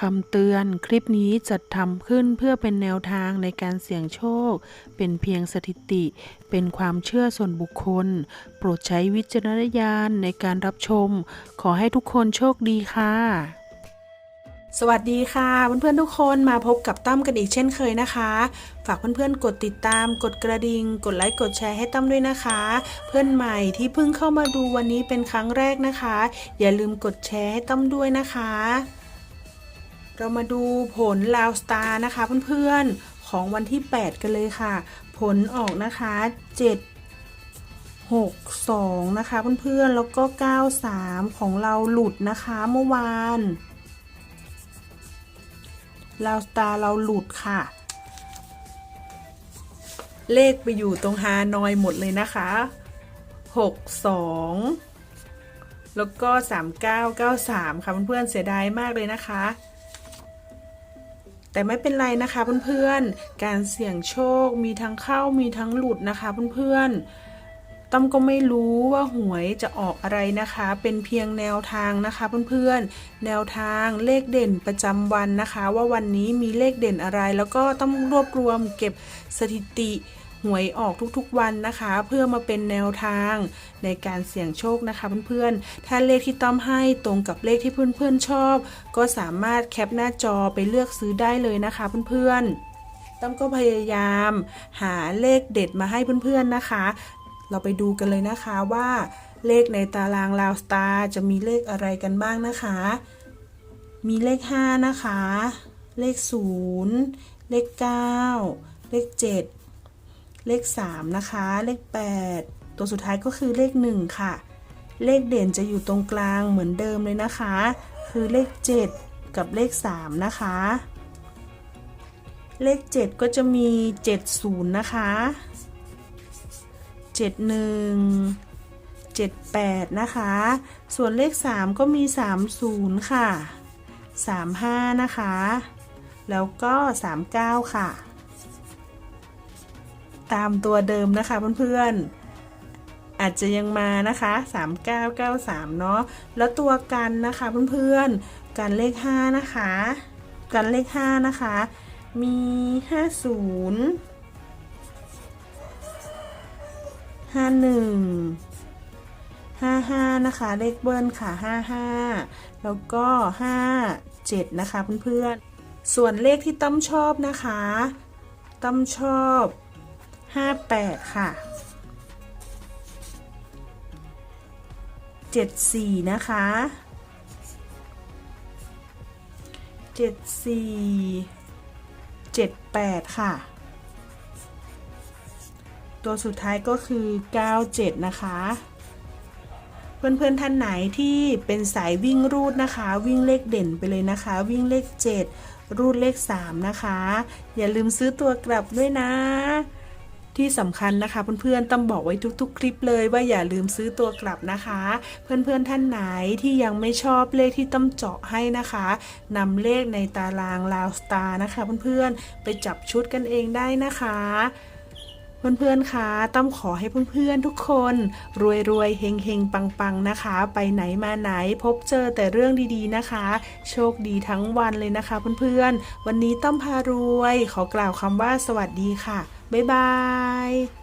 คำเตือนคลิปนี้จัดทำขึ้นเพื่อเป็นแนวทางในการเสี่ยงโชค เป็นเพียงสถิติ เป็นความเชื่อส่วนบุคคล โปรดใช้วิจารณญาณในการรับชม ขอให้ทุกคนโชคดีค่ะ สวัสดีค่ะเพื่อนๆทุกคนมาพบกับตั้มกันอีกเช่นเคยนะคะ ฝากเพื่อนๆกดติดตาม กดกระดิ่งกดไลค์กดแชร์ให้ตั้มด้วยนะคะ เพื่อนใหม่ที่เพิ่งเข้ามาดูวันนี้เป็นครั้งแรกนะคะ อย่าลืมกดแชร์ให้ตั้มด้วยนะคะ เรามาดูผลลาวสตาร์นะคะเพื่อนๆ ของวันที่ 8 กันเลยค่ะ ผลออกนะคะ 7 6 2 นะคะเพื่อนๆ แล้วก็ 9 3 ของเราหลุดนะคะเมื่อวานลาวสตาร์เราหลุดค่ะ เลขไปอยู่ตรงฮานอยหมดเลยนะคะ 6 2 แล้วก็ 3993 ค่ะเพื่อนๆ เสียดายมากเลยนะคะ แต่ไม่เป็นไรนะคะเพื่อนๆ การเสี่ยงโชคมีทั้งเข้ามีทั้งหลุดนะคะเพื่อนๆต้อมก็ไม่รู้ว่าหวยจะออกอะไรนะคะ เป็นเพียงแนวทางนะคะเพื่อนๆ แนวทางเลขเด่นประจำวันนะคะ ว่าวันนี้มีเลขเด่นอะไร แล้วก็ต้องรวบรวมเก็บสถิติ หวยออกทุกๆวันนะคะ เพื่อมาเป็นแนวทางในการเสี่ยงโชคนะคะเพื่อนๆ ถ้าเลขที่ต้อมให้ตรงกับเลขที่เพื่อนๆชอบ ก็สามารถแคปหน้าจอไปเลือกซื้อได้เลยนะคะเพื่อนๆ ต้อมก็พยายามหาเลขเด็ดมาให้เพื่อนๆนะคะ เราไปดูกันเลยนะคะว่าเลขในตารางลาวสตาร์จะมีเลขอะไรกันบ้างนะคะ มีเลข 5 นะคะ เลข 0 เลข 9 เลข 7 เลข 3 นะคะ เลข 8 ตัวสุดท้ายก็คือเลข 1 ค่ะ เลขเด่นจะอยู่ตรงกลางเหมือนเดิมเลยนะคะ คือเลข 7 กับเลข 3 นะคะ เลข 7 ก็จะมี 70 นะคะ 71 78 นะคะ ส่วนเลข 3 ก็มี 30 ค่ะ 35 นะคะ แล้วก็ 39 ค่ะ ตามตัวเดิมนะคะเพื่อนๆ อาจจะยังมานะคะ 3993 เนาะแล้วตัวกันนะคะเพื่อนๆ กันเลข 5 นะคะ กันเลข 5 นะคะ มี 50 51 55 นะคะ เลขเบิ้ลค่ะ 55 แล้วก็ 57 นะคะเพื่อนๆ ส่วนเลขที่ตั้มชอบนะคะตั้มชอบ 58ค่ะ74นะคะ74 78ค่ะ ตัวสุดท้ายก็คือ97นะคะ เพื่อนๆท่านไหนที่เป็นสายวิ่งรูดนะคะ วิ่งเลขเด่นไปเลยนะคะ วิ่งเลข7รูดเลข3นะคะ อย่าลืมซื้อตัวกลับด้วยนะ ที่สำคัญนะคะเพื่อนๆต้องบอกไว้ทุก ๆ คลิปเลยว่าอย่าลืมซื้อตัวกลับนะคะ เพื่อนๆท่านไหนที่ยังไม่ชอบเลขที่ต้มเจาะให้นะคะนำเลขในตารางลาวสตาร์นะคะ เพื่อนๆไปจับชุดกันเองได้นะคะเพื่อนๆ คะต้อมขอให้เพื่อนๆ ทุกคน รวยรวยๆเฮงเฮงปังปังๆ นะคะ ไปไหนมาไหนพบเจอแต่เรื่องดีๆ นะคะ โชคดีทั้งวันเลยนะคะ เพื่อนๆ วันนี้ต้อมพารวย ขอกล่าวคำว่าสวัสดีค่ะ บ๊ายบาย